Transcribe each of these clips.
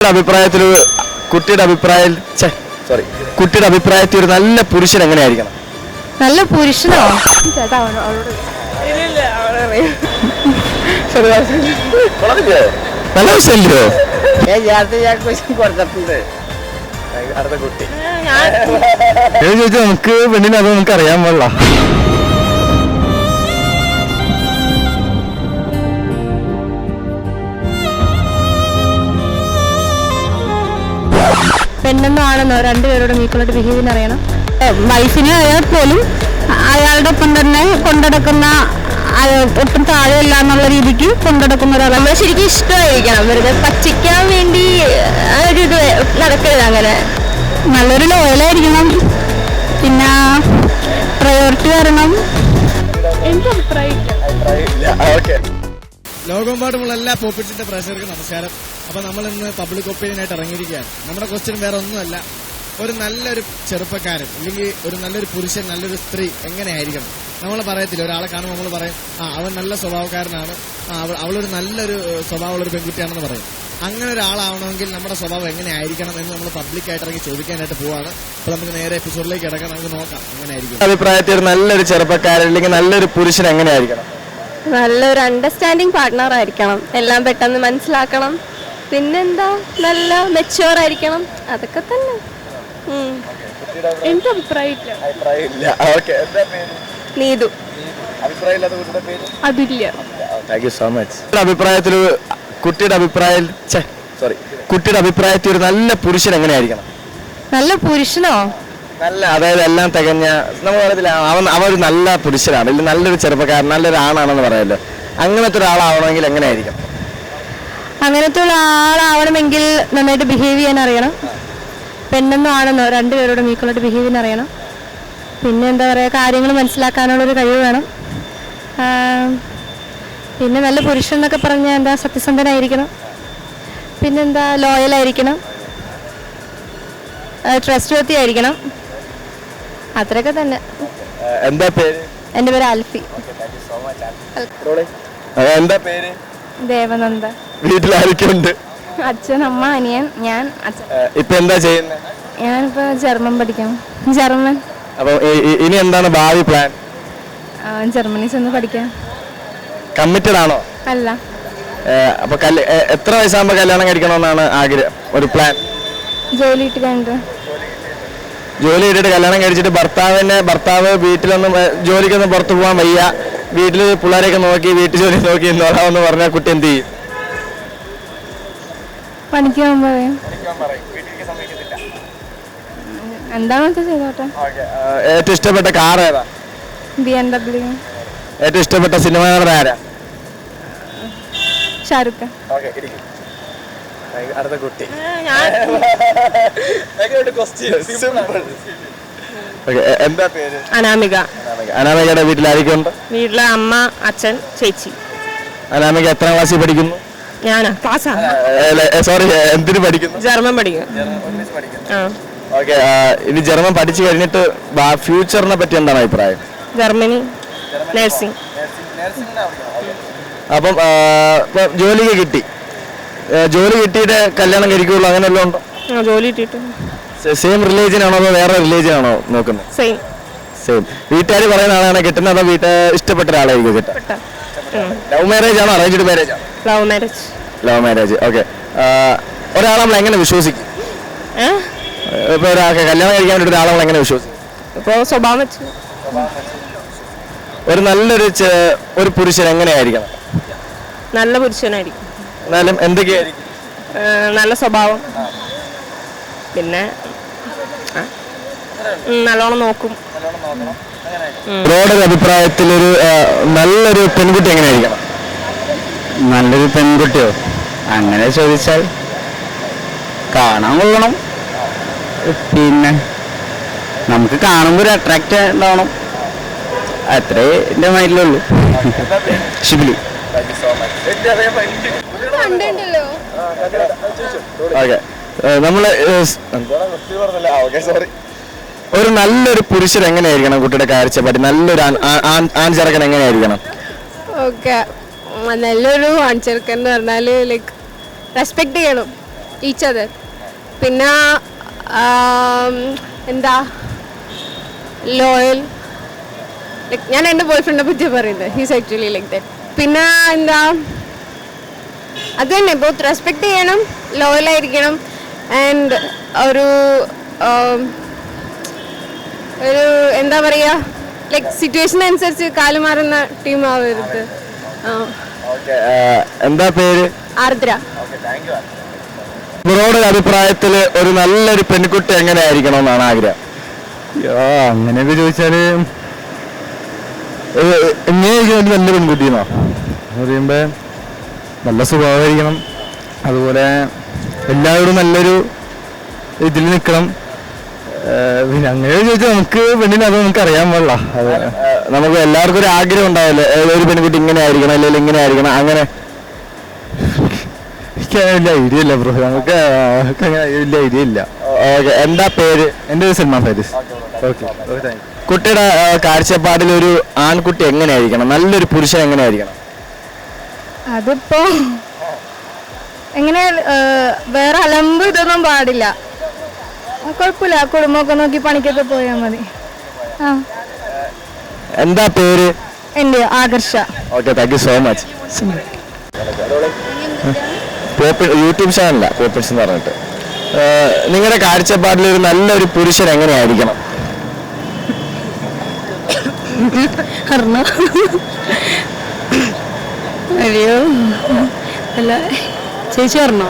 കുട്ടിയുടെ അഭിപ്രായത്തിൽ കുട്ടിയുടെ അഭിപ്രായം സോറി കുട്ടിയുടെ അഭിപ്രായത്തിൽ ഒരു നല്ല പുരുഷൻ എങ്ങനെയായിരിക്കണം? നല്ല പുരുഷനോ? ചേട്ടാ അവനോ- അവളോട് നല്ല പുരുഷനല്ലോ ചോദിച്ചാൽ നമുക്ക് പെണ്ണിനെ അത് നമുക്ക് അറിയാൻ പാടില്ല. ആണെന്നോ രണ്ടുപേരോടും ഈക്വലായിട്ട് ബിഹേവ് ചെയ്യാൻ അറിയണം വൈഫിനെ ആയാൽ പോലും അയാളുടെ ഒപ്പം തന്നെ കൊണ്ടടക്കുന്ന ഒട്ടും താഴെയല്ല എന്നുള്ള രീതിക്ക് കൊണ്ടടക്കുന്ന നമ്മൾ ശരിക്കും ഇഷ്ടമായിരിക്കണം. വെറുതെ പച്ചയ്ക്കാൻ വേണ്ടി ഒരു ഇത് നടക്കരുത് അങ്ങനെ. നല്ലൊരു ലോയലായിരിക്കണം പിന്നെ പ്രയോറിറ്റി വരണം. എനിക്ക് അഭിപ്രായം? ലോകമെമ്പാടുമുള്ള എല്ലാ പോപ്പിറ്റിന്റെ പ്രേക്ഷകർക്കും നമസ്കാരം. അപ്പൊ നമ്മൾ ഇന്ന് പബ്ലിക് ഒപ്പീനിയനായിട്ട് ഇറങ്ങിയിരിക്കുകയാണ്. നമ്മുടെ ക്വസ്റ്റ്യൻ വേറെ ഒന്നുമല്ല. ഒരു നല്ലൊരു ചെറുപ്പക്കാരൻ അല്ലെങ്കിൽ ഒരു നല്ലൊരു പുരുഷൻ നല്ലൊരു സ്ത്രീ എങ്ങനെയായിരിക്കണം? നമ്മൾ പറയത്തില്ല. ഒരാളെ കാണുമ്പോൾ നമ്മൾ പറയും ആ അവൻ നല്ല സ്വഭാവക്കാരനാണ്. അവൾ അവളൊരു നല്ലൊരു സ്വഭാവമുള്ളൊരു പെൺകുട്ടിയാണെന്ന് പറയും. അങ്ങനെ ഒരാളാവണമെങ്കിൽ നമ്മുടെ സ്വഭാവം എങ്ങനെയായിരിക്കണം എന്ന് നമ്മൾ പബ്ലിക്കായിട്ട് ഇറങ്ങി ചോദിക്കാനായിട്ട് പോവാണ്. അപ്പൊ നമുക്ക് നേരെ എപ്പിസോഡിലേക്ക് ഇറങ്ങാം നമുക്ക് നോക്കാം എങ്ങനെയായിരിക്കും. അഭിപ്രായത്തിൽ നല്ലൊരു ചെറുപ്പക്കാരൻ അല്ലെങ്കിൽ നല്ലൊരു പുരുഷൻ എങ്ങനെയായിരിക്കണം? നല്ലൊരു അണ്ടർസ്റ്റാൻഡിങ് പാർട്ട്ണർ ആയിരിക്കണം. എല്ലാം പെട്ടെന്ന് മനസ്സിലാക്കണം. പിന്നെന്താ? നല്ല മെച്ചുവർ ആയിരിക്കണം. അതൊക്കെ തന്നെ. എന്റെ അഭിപ്രായമില്ല. നീതു. അതില്ല. അഭിപ്രായത്തിൽ കുട്ടിയുടെ അഭിപ്രായം സോറി കുട്ടിയുടെ അഭിപ്രായത്തിൽ ഒരു നല്ല പുരുഷൻ എങ്ങനെയായിരിക്കണം? നല്ല പുരുഷനോ? നല്ല അതായത് എല്ലാം തികഞ്ഞ നമ്മൾ പറയത്തില്ല അവൻ ഒരു നല്ല പുരുഷനാണ്. അല്ലെങ്കിൽ നല്ലൊരു ചെറുപ്പക്കാരൻ നല്ലൊരു ആണാണെന്ന് പറയല്ലോ അങ്ങനത്തെ ഒരാളാവണമെങ്കിൽ എങ്ങനെയായിരിക്കും? അങ്ങനത്തെ ഉള്ള ആളാവണമെങ്കിൽ നന്നായിട്ട് ബിഹേവ് ചെയ്യാൻ അറിയണം. പെണ്ണെന്നും ആണെന്നോ രണ്ടുപേരോടും ഈക്വലായിട്ട് ബിഹേവ് ചെയ്യാൻ അറിയണം. പിന്നെ എന്താ പറയുക കാര്യങ്ങൾ മനസ്സിലാക്കാനുള്ളൊരു കഴിവ് വേണം. പിന്നെ നല്ല പുരുഷൻ എന്നൊക്കെ പറഞ്ഞാൽ എന്താ സത്യസന്ധനായിരിക്കണം. പിന്നെന്താ ലോയലായിരിക്കണം ട്രസ്റ്റ് വർത്തി ആയിരിക്കണം. അത്രയൊക്കെ തന്നെ. എന്താ പേര്? എന്റെ പേര് ആൽഫി. എന്താ പേര്? ദേവനന്ദ. വീട്ടിൽ ആരൊക്കെയുണ്ട് അച്ഛൻ അമ്മ അനിയൻ ഞാൻ അച്ഛൻ. ഇപ്പൊ എന്താ ചെയ്യുന്നത് ഞാനിപ്പോ ജർമ്മൻ പഠിക്കാം ജർമ്മൻ. അപ്പൊ ഇനി എന്താണ് ഭാവി പ്ലാൻ ജർമ്മനി ചെന്ന് പഠിക്കാം. കമ്മിറ്റഡ് ആണോ? അല്ല. അപ്പൊ എത്ര വയസ്സാകുമ്പോ കല്യാണം കഴിക്കണമെന്നാണ് ആഗ്രഹം? ഒരു പ്ലാൻ ജോലി ഇട്ട് കഴിഞ്ഞിട്ട് ജോലി ചെയ്തിട്ട് കല്യാണം കഴിച്ചിട്ട് ഭർത്താവിനെ ഭർത്താവ് വീട്ടിലൊന്നും ജോലിക്കൊന്നും പുറത്തു പോകാൻ വയ്യ. വീട്ടിൽ പിള്ളേരെയൊക്കെ നോക്കി വീട്ടു ജോലി നോക്കി എന്നോളാവെന്ന് പറഞ്ഞാൽ കുട്ടി എന്ത് ചെയ്യും? എന്താണെന്ന് ചെയ്തോട്ടെ? ഏറ്റവും ഇഷ്ടപ്പെട്ട കാർ ഏതാ? ബി എം ഡബ്ല്യു ഏറ്റവും ഇഷ്ടപ്പെട്ട സിനിമ ആരാ? ഷാറുഖ് ഖാൻ. അടുത്ത കുട്ടി. എന്താ പേര്? അനാമിക. അനാമികയുടെ വീട്ടിൽ വീട്ടിലെ അമ്മ അച്ഛൻ ചേച്ചി. അനാമിക എത്ര ക്ലാസ്സിൽ പഠിക്കുന്നു? ഞാനാ ക്ലാസ്സാ സോറി എന്തിനു പഠിക്കുന്നു? ജർമ്മൻ പഠിക്കും ഓക്കെ ഇനി ജർമ്മൻ പഠിച്ചു കഴിഞ്ഞിട്ട് ഫ്യൂച്ചറിനെ പറ്റി എന്താണ് അഭിപ്രായം? ജർമ്മനി നഴ്സിംഗ് അപ്പം ജോലിക്ക് കിട്ടി. ജോലി കിട്ടിയിട്ട് കല്യാണം കഴിക്കുള്ളൂ അങ്ങനെ എല്ലാം ഉണ്ടോ? ആ ജോലി കിട്ടിയിട്ട്. സെയിം റിലീജിയൻ ആണോ അതോ വേറെ റിലീജിയൻ ആണോ നോക്കുന്നത്? സെയിം സെയിം വീട്ടുകാർ പറയുന്ന ആളാണ് കിട്ടുന്നത് അതോ വീട്ട് ഇഷ്ടപ്പെട്ട ഒരാളായിരിക്കും കിട്ടുക? ലവ് മാരേജ് ആണോ അറേഞ്ച്ഡ് മാരേജ് ആണോ? Love marriage love marriage okay ഒരാളെ നമ്മൾ എങ്ങനെ വിശ്വസിക്കും? ഏ? ഇപ്പൊ ഒരാൾക്ക് കല്യാണം കഴിക്കാൻ വേണ്ടി ഒരാളെ നമ്മൾ എങ്ങനെ വിശ്വസിക്കും? ഇപ്പോൾ സ്വഭാവം വെച്ച്. ഒരു നല്ലൊരു ചെ- ഒരു പുരുഷൻ എങ്ങനെയായിരിക്കണം? നല്ല പുരുഷനായിരിക്കും. എന്നാലും എന്തൊക്കെയായിരിക്കും? നല്ല സ്വഭാവം. പിന്നെ നല്ലോണം നോക്കും. ബ്രോയുടെ ഒരു അഭിപ്രായത്തിൽ ഒരു നല്ലൊരു പെൺകുട്ടി എങ്ങനെയായിരിക്കണം? നല്ലൊരു പെൺകുട്ടിയോ? അങ്ങനെ ചോദിച്ചാൽ കാണാൻ കൊള്ളണം. പിന്നെ നമുക്ക് കാണുമ്പോൾ ഒരു അട്രാക്റ്റ് ഉണ്ടാവണം. അത്രേ എന്റെ മൈൻഡിലുള്ളൂ ഷിബിലി ഓക്കെ. നമ്മൾ ഒരു നല്ലൊരു പുരുഷൻ എങ്ങനെയായിരിക്കണം കുട്ടിയുടെ കാഴ്ചപ്പാട്? നല്ലൊരു ആൺചെറുക്കൻ എങ്ങനെയായിരിക്കണം? ഓക്കെ. നല്ലൊരു ആൺചെറുക്കൻ എന്ന് പറഞ്ഞാൽ ലൈക്ക് റെസ്പെക്ട് ചെയ്യണം ഈച്ച് അതർ പിന്നെ എന്താ ലോയൽ ലൈക്ക് ഞാൻ എന്റെ ബോയ്ഫ്രണ്ടിനെ ഫ്രണ്ടിനെ പറ്റി പറയുന്നത് ഹീസ് ആക്ച്വലി ലൈക്ക് ദാറ്റ് പിന്നെ എന്താ അത് തന്നെ. ബോത്ത് റെസ്പെക്ട് ചെയ്യണം ലോയലായിരിക്കണം ആൻഡ് ഒരു ഒരു എന്താ പറയുക ലൈക്ക് സിറ്റുവേഷൻ അനുസരിച്ച് കാലുമാറുന്ന ടീം ആവരുത്. എന്താ പേര്? ആർദ്ര. ബ്രോയുടെ അഭിപ്രായത്തിൽ ഒരു നല്ലൊരു പെൺകുട്ടി എങ്ങനെ ആയിരിക്കണം എന്നാണ് ആഗ്രഹം? യോ അങ്ങനെയൊക്കെ ചോദിച്ചാൽ എങ്ങനെയായിരിക്കും ഒരു നല്ല പെൺകുട്ടിയെന്നോ? എന്ന് പറയുമ്പോ നല്ല സ്വഭാവമായിരിക്കണം. അതുപോലെ എല്ലാവരും നല്ലൊരു ഇതിൽ നിൽക്കണം. പിന്നെ അങ്ങനെ ചോദിച്ചാൽ നമുക്ക് പെണ്ണിനെ അത് നമുക്ക് അറിയാൻ പാടില്ല. അത് നമുക്ക് എല്ലാവർക്കും ഒരു ആഗ്രഹം ഉണ്ടാവില്ലേ ഏഹ് ഒരു പെൺകുട്ടി ഇങ്ങനെ ആയിരിക്കണം അല്ലെങ്കിൽ ഇങ്ങനെ ആയിരിക്കണം അങ്ങനെ. എനിക്ക് അങ്ങനെ വലിയ ഐഡിയ ഇല്ല ബ്രോ. നമുക്ക് അങ്ങനെ വലിയ ഐഡിയ ഇല്ല. ഓക്കെ എന്താ പേര്? എന്റെ പേര് സൽമാൻ ഫാരിസ്. ഓക്കെ കുട്ടിയുടെ കാഴ്ചപ്പാടിൽ ഒരു ആൺകുട്ടി എങ്ങനെയായിരിക്കണം നല്ലൊരു പുരുഷൻ എങ്ങനെയായിരിക്കണം അതിപ്പോ എങ്ങനെ വേറെ അലമ്പ് ഇതൊന്നും പാടില്ല. കുഴപ്പമില്ല കുടുംബമൊക്കെ നോക്കി പണിക്കൊക്കെ പോയാൽ മതി. ആ. എന്താ പേര്? എന്റെ Akarsha. Okay thank you so much YouTube ചാനല പോപ്പിൾസ് എന്ന് പറഞ്ഞിട്ട്. നിങ്ങളുടെ കാഴ്ചപ്പാടിൽ ഒരു നല്ലൊരു പുരുഷൻ എങ്ങനെയായിരിക്കണം? അറിഞ്ഞോ അയ്യോ. അല്ല ചേച്ചി പറഞ്ഞോ?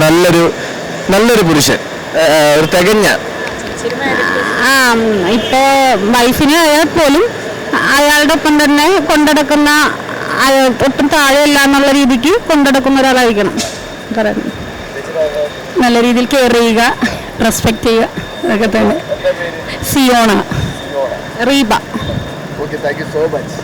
നല്ലൊരു നല്ലൊരു പുരുഷൻ. ഒരു തികഞ്ഞ. ആ ഇപ്പോ വൈഫിന് ആയാൽ പോലും അയാളുടെ ഒപ്പം തന്നെ കൊണ്ടടക്കുന്ന ഒട്ടും താഴെയല്ല എന്നുള്ള രീതിക്ക് കൊണ്ടടക്കുന്ന ഒരാളായിരിക്കണം. പറയുന്നത് നല്ല രീതിയിൽ കെയർ ചെയ്യുക. റെസ്പെക്ട് ചെയ്യുക. അതൊക്കെ തന്നെ. സിയോണ. റീബ. മച്ച്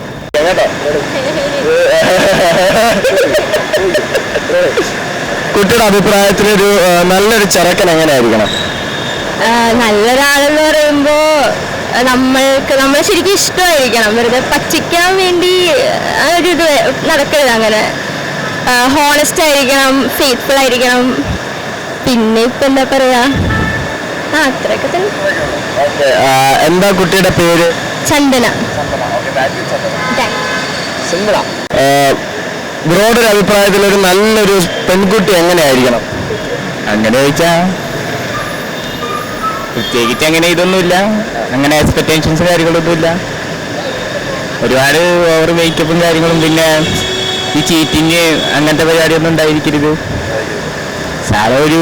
കുട്ടിയുടെ അഭിപ്രായത്തിൽ ഒരു നല്ലൊരു ചെറുക്കൻ എങ്ങനെയായിരിക്കണം? നല്ലൊരാളെന്ന് പറയുമ്പോ നമ്മൾക്ക് നമ്മളെ ശരിക്കും ഇഷ്ടമായിരിക്കണം. വെറുതെ പച്ചിക്കാൻ വേണ്ടി ആ ഒരു ഇത് നടക്കരുത് അങ്ങനെ. ഹോണസ്റ്റ് ആയിരിക്കണം ഫെയ്ത്ത്ഫുൾ ആയിരിക്കണം. പിന്നെ ഇപ്പൊ എന്താ പറയാ? ആ അത്രയൊക്കെ തന്നെ. ഓക്കെ എന്താ കുട്ടിയുടെ പേര്? ചന്ദന. ബ്രോഡൊരു ഒരു അഭിപ്രായത്തിൽ ഒരു നല്ലൊരു പെൺകുട്ടി എങ്ങനെയായിരിക്കണം? അങ്ങനെ ചോദിച്ചാ പ്രത്യേകിച്ച് അങ്ങനെ ഇതൊന്നുമില്ല. അങ്ങനെ എക്സ്പെക്ടേഷൻസ് കാര്യങ്ങളൊന്നുമില്ല ഒരുപാട് ഓവർ മേക്കപ്പും കാര്യങ്ങളും പിന്നെ ഈ ചീറ്റിങ് അങ്ങനത്തെ പരിപാടിയൊന്നും ഉണ്ടായിരിക്കരുത്. സാറൊരു ഒരു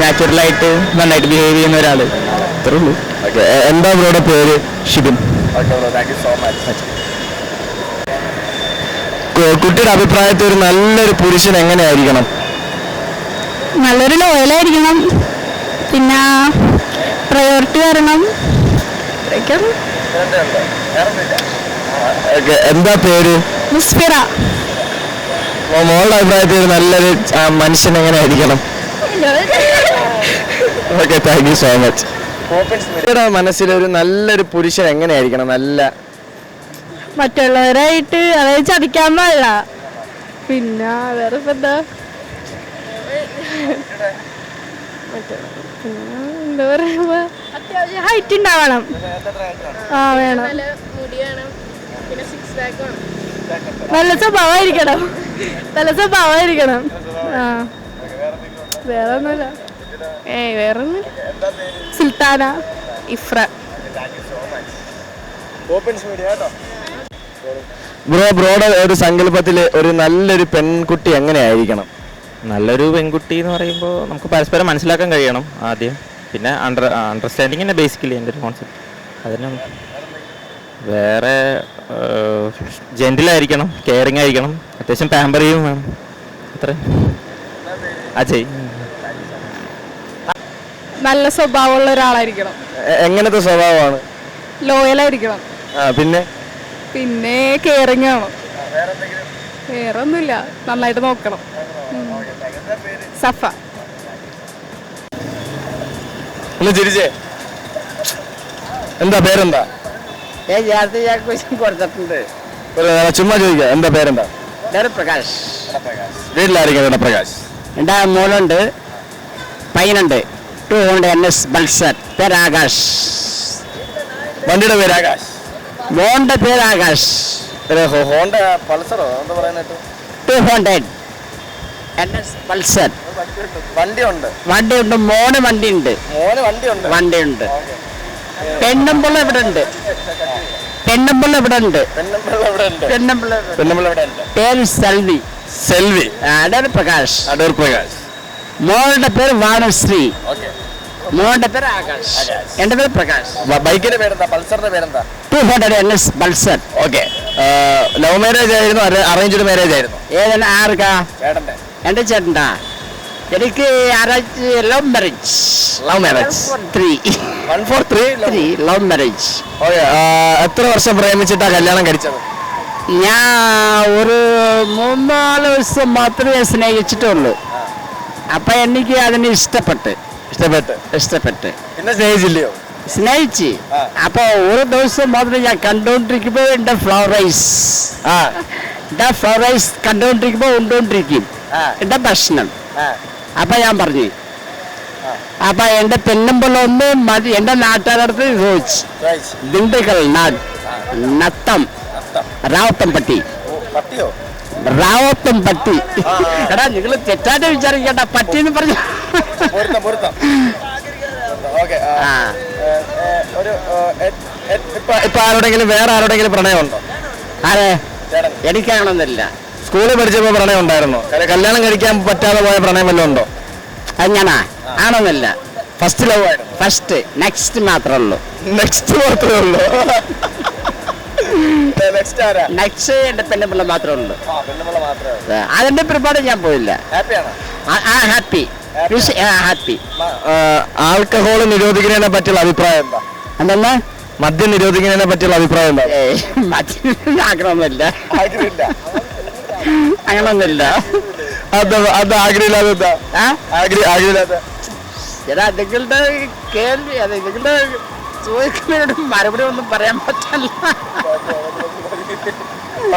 നാച്ചുറലായിട്ട് നന്നായിട്ട് ബിഹേവ് ചെയ്യുന്ന ഒരാൾ അത്രേ ഉള്ളൂ ഓക്കെ എന്താ ബ്രോയുടെ പേര്? ഷിബിൻ. കുട്ടിയുടെ അഭിപ്രായത്തിൽ ഒരു നല്ലൊരു പുരുഷൻ എങ്ങനെയായിരിക്കണം? നല്ലൊരു ലോയലായിരിക്കണം പിന്നെ പ്രയോറിറ്റി വരണം. എന്താ പേര്? മുസ്ഫിറ. മോളുടെ അഭിപ്രായത്തിൽ നല്ലൊരു മനുഷ്യൻ എങ്ങനെയായിരിക്കണം? Okay thank you so much കുട്ടിയുടെ മനസ്സിൽ ഒരു നല്ലൊരു പുരുഷൻ എങ്ങനെയായിരിക്കണം? നല്ല മറ്റുള്ളവരായിട്ട് അതായത് ചതിക്കാൻ പാടില്ല. പിന്നെ വേറെ ഇപ്പൊ എന്താ? എന്താ പറയുമ്പോ അത്യാവശ്യം ഹൈറ്റ് ഉണ്ടാവണം. ആ വേണം. നല്ല സ്വഭാവമായിരിക്കണം. നല്ല സ്വഭാവമായിരിക്കണം. ആ. വേറെ ഒന്നുമില്ല ഏയ് വേറെ ഒന്നുമില്ല സുൽത്താന ഇഫ്ര. ബ്രോ ബ്രോയുടെ ഒരു സങ്കല്പത്തിൽ ഒരു നല്ലൊരു പെൺകുട്ടി എങ്ങനെയായിരിക്കണം? നല്ലൊരു പെൺകുട്ടി എന്ന് പറയുമ്പോൾ നമുക്ക് പരസ്പരം മനസ്സിലാക്കാൻ കഴിയണം ആദ്യം. പിന്നെ അണ്ടർ അണ്ടർസ്റ്റാൻഡിങ് തന്നെ ബേസിക്കലി എന്റെ ഒരു കോൺസെപ്റ്റ് അതിന് വേറെ ജെന്റിലായിരിക്കണം കെയറിങ് ആയിരിക്കണം അത്യാവശ്യം പാമ്പർ ചെയ്യും വേണം. അത്ര. അജയ്. നല്ല സ്വഭാവമുള്ള ഒരാളായിരിക്കണം. എങ്ങനത്തെ സ്വഭാവമാണ്? ലോയലായിരിക്കണം ആ പിന്നെ? പിന്നെ കെയറിങ് ആണ്. വേറെ ഒന്നുമില്ല. നന്നായിട്ട് നോക്കണം. സഫ. ഒന്ന് ചിരിച്ചേ. എന്താ പേരെന്താ? ഞാൻ നേരത്തെ ഞാൻ ക്വസ്റ്റ്യൻ കൊടുത്തിട്ടുണ്ട്. ഒരു ചുമ്മാ ചോദിക്കുക എന്താ പേരെന്താ? ഇതാണ് പ്രകാശ് വീട്ടിലായിരിക്കും പ്രകാശ് എന്റെ മോളുണ്ട്. പയ്യനുണ്ട്. ടു എൻ എസ് ബൾസർ പേര് ആകാശ് വണ്ടിയുടെ പേര് ആകാശ്. മോളുടെ പേര് ആകാശ് ഹോണ്ട പൾസറോ? എന്താ പറയുന്നത് two hundred N S Pulsar വണ്ടിയുണ്ട്. വണ്ടിയുണ്ട്. മോന് വണ്ടിയുണ്ട്. മോന് വണ്ടിയുണ്ട്. വണ്ടിയുണ്ട്. പെണ്ണുമ്പിള്ള ഇവിടെ ഉണ്ട്. പെണ്ണുമ്പിള്ള ഇവിടെ ഉണ്ട്. പെണ്ണമ്പിള്ള ഉണ്ട്. ഉണ്ട്. ഉണ്ട്. പേര് സെൽവി. സെൽവി. അടൂർ പ്രകാശ്. അടൂർ പ്രകാശ്. മോളുടെ പേര് വാണശ്രീ ഓക്കെ. മോളുടെ പേര് ആകാശ്. എന്റെ പേര് പ്രകാശ്. ബൈക്കിന്റെ പേരെന്താ? പൾസറിന്റെ പേരെന്താ? Two hundred N S Pulsar. Okay. Love marriage ആയിരുന്നു അറേഞ്ച്ഡ് മാരേജ് ആയിരുന്നു. ഏതാണ് ആർക്കാ? എന്റെ ചേട്ടന്റെ എനിക്ക് love marriage love marriage three one four three three love marriage okay എത്ര വർഷം പ്രേമിച്ചിട്ടാ കല്യാണം കഴിച്ചത്? ഞാൻ ഒരു മൂന്നാൽ ദിവസം മാത്രമേ സ്നേഹിച്ചിട്ടുള്ളൂ. അപ്പൊ എനിക്ക് അതിന് ഇഷ്ടപ്പെട്ട്. ഇഷ്ടപ്പെട്ട്. ഇഷ്ടപ്പെട്ട്. എന്നെ സ്നേഹിച്ചില്ലയോ? സ്നേഹിച്ച്. അപ്പൊ ഒരു ദിവസം മാത്രം ഞാൻ കണ്ടുകൊണ്ടിരിക്കുമ്പോ എന്റെ ഫ്ലവർ റൈസ് എന്റെ ഫ്ലവർ റൈസ് കണ്ടുകൊണ്ടിരിക്കുമ്പോ ഉണ്ടോണ്ടിരിക്കും. എന്റെ ഭക്ഷണം. അപ്പൊ ഞാൻ പറഞ്ഞു. അപ്പൊ എന്റെ പെണ്ണുമ്പിളൊന്ന് മതി. എന്റെ നാട്ടുകാരടുത്ത് ചോദിച്ചു. ദിണ്ടുകൾ നാട് നത്തം. റാവത്തംപട്ടി ഓ, പട്ടിയോ? റാവത്തംപട്ടി ആ, ആ. എടാ നിങ്ങൾ തെറ്റാറ്റ വിചാരിക്കണ്ട. പട്ടി എന്ന് പറഞ്ഞു ഇപ്പൊ ആരോടെങ്കിലും വേറെ ആരോടെങ്കിലും പ്രണയമുണ്ടോ? ആരെ? എനിക്കാണെന്നില്ല. സ്കൂളിൽ പഠിച്ചപ്പോ പ്രണയം ഉണ്ടായിരുന്നു കല്യാണം കഴിക്കാൻ പറ്റാതെ പോയ പ്രണയം വല്ലതും ഉണ്ടോ? അത് ഞാനാ. ആണെന്നില്ല. ഫസ്റ്റ് ലവ് ആയിരുന്നു. ഫസ്റ്റ് നെക്സ്റ്റ് മാത്രമേ ഉള്ളൂ. നെക്സ്റ്റ് മാത്രമേ ഉള്ളൂ. നെക്സ്റ്റ് എന്റെ പെണ്ണുപിള്ള മാത്രമേ ഉള്ളൂ ആ പെണ്ണുമ്പിള്ള മാത്രമേ ഉള്ളൂ. അതിന്റെ പരിപാടി ഞാൻ പോയില്ല. ആ ഹാപ്പി. ഹാപ്പി. ആൽക്കഹോൾ നിരോധിക്കുന്നതിനെ പറ്റിയുള്ള അഭിപ്രായം എന്താ? എന്തെന്നാ മദ്യം നിരോധിക്കുന്നതിനെ പറ്റിയുള്ള അഭിപ്രായം എന്താ? മദ്യം ആഗ്രഹമൊന്നുമില്ല അങ്ങനൊന്നുമില്ല. അത് അത് ആഗ്രഹമില്ലാതെ എന്താ? ആ? ആഗ്രഹ ആഗ്രഹമില്ലാത്ത എടാ നിങ്ങളുടെ കേൾവി അതെ നിങ്ങളുടെ ചോദിക്കുന്നതിനോട് മറുപടി ഒന്നും പറയാൻ പറ്റില്ല.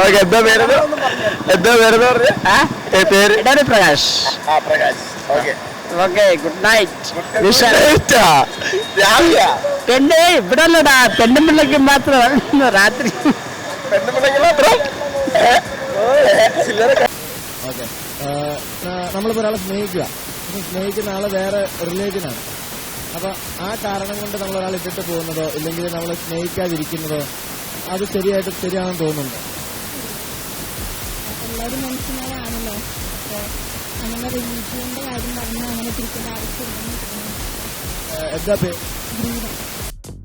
ഓക്കെ എന്താ പേര് എന്താ പേര്? പേര്? ഇടാണ് പ്രകാശ്. ഓക്കെ. Good night. പെണ്ണേ ഇവിടെ അല്ലടാ പെണ്ണും പിള്ളക്ക് മാത്രം? രാത്രി നമ്മളിപ്പോ നമ്മളിപ്പോൾ ഒരാളെ സ്നേഹിക്കുക. സ്നേഹിക്കുന്ന ആൾ വേറെ റിലേറ്റീവാണ്. അപ്പോൾ ആ കാരണം കൊണ്ട് നമ്മൾ ഒരാൾ ഇട്ടിട്ട് പോകുന്നതോ ഇല്ലെങ്കിൽ നമ്മൾ സ്നേഹിക്കാതിരിക്കുന്നതോ അത് ശരിയായിട്ട് ശരിയാണെന്ന് തോന്നുന്നുണ്ട്. എല്ലാവരും മനുഷ്യന്മാരാണല്ലോ അങ്ങനെ നമ്മുടെ കാര്യം പറഞ്ഞാൽ അങ്ങനെ തിരിക്കേണ്ട ആവശ്യമില്ലെന്ന് തോന്നുന്നു. എന്താ പേര്